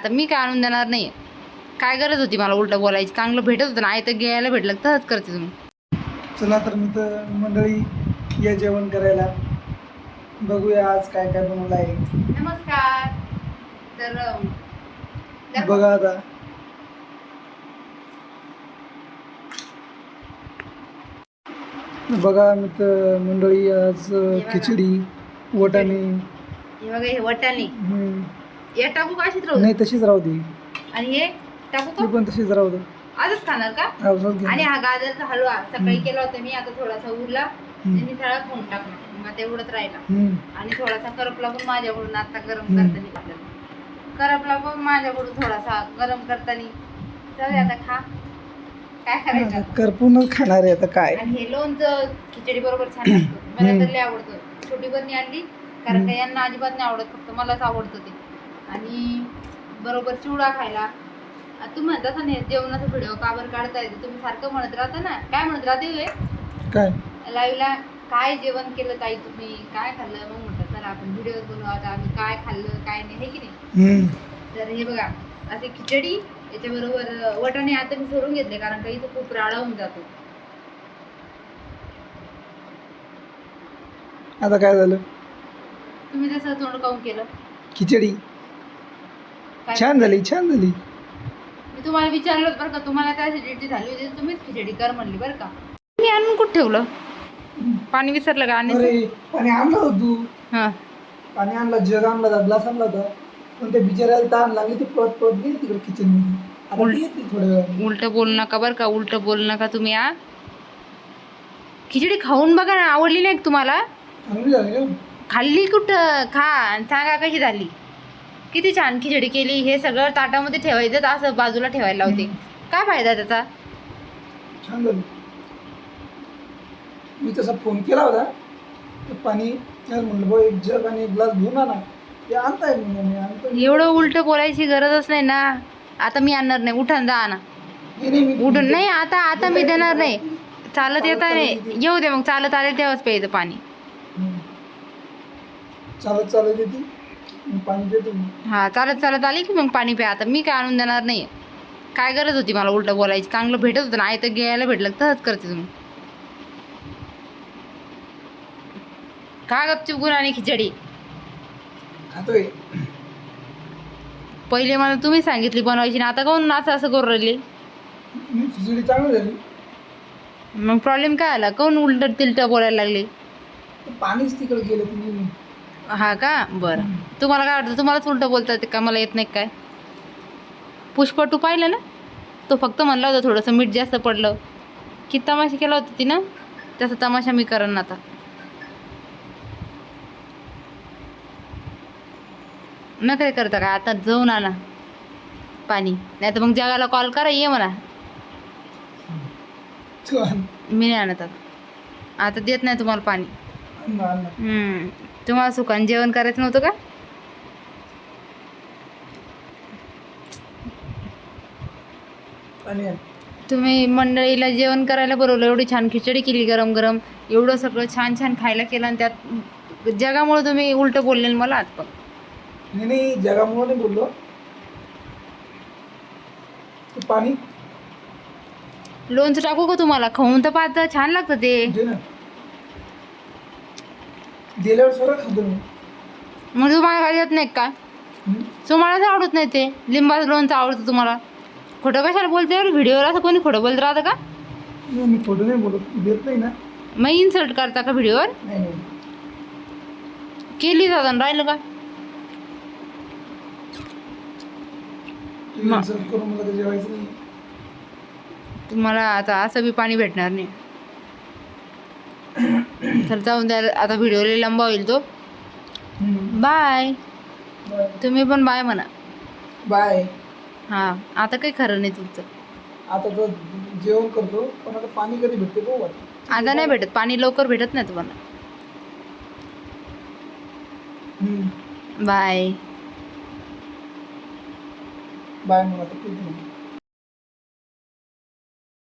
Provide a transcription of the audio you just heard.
आता मी काय आणून देणार नाही काय गरज होती मला उलटं बोलायची? चांगलं भेटत होतं ना आई तर घ्यायला भेटलं तरच करते तुम्ही. चला तर मित्र मंडळी या जेवण करायला. बघूया आज काय काय बनवलं आहे. नमस्कार. तर अं, तर- बघा आता. बघा मित्र मंडळी आज. खिचडी वटाणे. हे बघा हे वटाणे. हम्म. या टाकू का अशीच राहू नाही तशीच राहू दे आणि हे टाकू ती का पण तशीच राहू दे आजच खाणार का घे. आणि हा गाजरचा हलवा सकाळी हम्म. केला होता मी आता थोडासा उरला हम्म. त्यांनी सगळा खाऊन टाकला मग आता एवढंच राहिला हम्म. आणि थोडासा करपला पण माझ्याकडून आता गरम हम्म. करताना. करपला पण माझ्याकडून थोडासा गरम करताना चल आता खा काय करायचं करपूनच खाणार आहे आता काय आणि हे लोणचं खिचडी बरोबर छान लागतं मला. तर लय आवडतं छोटी बरणी आणली कारण हम्म. का यांना अजिबात नाही आवडत फक्त मलाच आवडतं ते आणि बरोबर चिवडा खायला. तुम्ही म्हणता नाही जेवणाचा व्हिडिओ का बरं काढता येते तुम्ही सारखं म्हणत राहता ना. काय म्हणत राहते? काय? लाईव्हला काय जेवण केलं ताई तुम्ही? काय खाल्लं? मग म्हटलं चला आपण व्हिडिओ बनवू आता आम्ही काय खाल्लं काय नाही हे की नाही. तर हे बघा असे खिचडी याच्याबरोबर वटाणे आता मी सोडून घेतले कारण का इथं खूप राडा होऊन जातो. आता काय झालं? तुम्ही तसं तोंड काऊन केलं? खिचडी. छान झाली छान झाली. मी तुम्हाला विचारलं होतं बरं का तुम्हाला काय ऍसिडिटी झाली होती तुम्हीच खिचडी कर म्हणली बरं का. मी आणून कुठं ठेवलं? पाणी विसरलं का आणि अरे पाणी आणलं होतं तू. हां. पाणी आणलं जग आणला होता ग्लास आणला होता. पण त्या बिचाऱ्याला ताण लागली ती पळत पळत गेली तिकडे किचनमध्ये. आता ती थोड्या वेळाने. उलटं बोलू नका बरं का उलटं बोलू नका तुम्ही आ खिचडी खाऊन बघा ना आवडली नाही का तुम्हाला? चांगली झाली का? खाल्ली कुठं? खा आणि सांगा कशी झाली? किती छान खिचडी केली हे सगळं ताटामध्ये ठेवायचं असं बाजूला ठेवायला लावते. काय फायदा त्याचा? छान झाली. मी तसा फोन केला होता ते पाणी त्याला म्हणलं भाऊ एक जग आणि एक ग्लास घेऊन आणा. ते आणताय म्हणून मी आणतो एवढं उलटं बोलायची गरजच नाही ना. आता मी आणणार नाही उठून जा आणा. नाही, नाही, मी उठून नाही आता आता मी देणार नाही. चालत येता नाही. येऊ दे मग चालत आले तेव्हाच प्यायचं पाणी. हम्म. चालत चालत येते. पाणी देतो मी. हा चालत चालत आली की मग पाणी प्या. आता मी काय आणून देणार नाही काय गरज होती मला उलटं बोलायची? चांगलं भेटत होतं ना आई तर घ्यायला भेटलं तरच करते तुम्ही. का गपचूप गुण आणि खिचडी? खातोय. पहिले मला तुम्ही सांगितली बनवायची ना आता काऊन असं असं करू राहिली? मी खिचडी चांगली झाली. मग प्रॉब्लेम काय आला? काऊन उलट तिलट बोलायला लागले? पाणीच तिकडे गेलं तुम्ही हा का? बरं. तुम्हाला काय वाटतं तुम्हालाच उलटं बोलता येते का? मला येत नाही काय? पुष्पा टू पाहिलं ना? तो फक्त म्हणला होता थोडंसं मीठ जास्त पडलं. किती तमाशा केला होता ती ना तसा तमाशा मी करण आता. न काय करता का? आता जाऊन आणा पाणी. नाही तर मग जगाला कॉल करा ये म्हणा. छान मी नाही आणत आता देत नाही तुम्हाला पाणी. हम्म. तुम्हाला सुखान जेवण करायचं नव्हतं का. तुम्ही मंडळीला जेवण करायला बोलवलं एवढी छान खिचडी केली गरम गरम एवढं सगळं छान छान खायला केलं आणि त्यात जगामुळे तुम्ही उलटं बोलले ना मला आज पण. नाही नाही जगामुळे नाही बोललो. ते पाणी? लोणचं टाकू का तुम्हाला? खाऊन तर पाहता छान लागतं ते. दे ना. दिल्यावर सगळं खातो मी मग. तुम्हाला काय येत नाही का? हम्म? तुम्हालाच आवडत नाही ते. लिंबाचं लोणचं आवडतं तुम्हाला. खोटं कशाला बोलते व्हिडिओवर असं कोणी खोटं बोलत राहतं का? नाही, मी फोटो नाही बोलत. देत नाही ना. मग इन्सल्ट करता का व्हिडिओवर? नाही नाही केली जातं राहिलं का? तुम्ही करून मला तर जेवायचं नाही. तुम्हाला आता असं बी पाणी भेटणार नाही. तर जाऊन द्या आता व्हिडिओ लई लंबा होईल तो. बाय तुम्ही पण बाय म्हणा. बाय हां आता काही खरं नाही तुमचं. आता तर जेवण करतो पण आता पाणी कधी भेटते बघू आता. नाही भेटत पाणी लवकर भेटत नाही तुम्हाला. बाय बाय आहे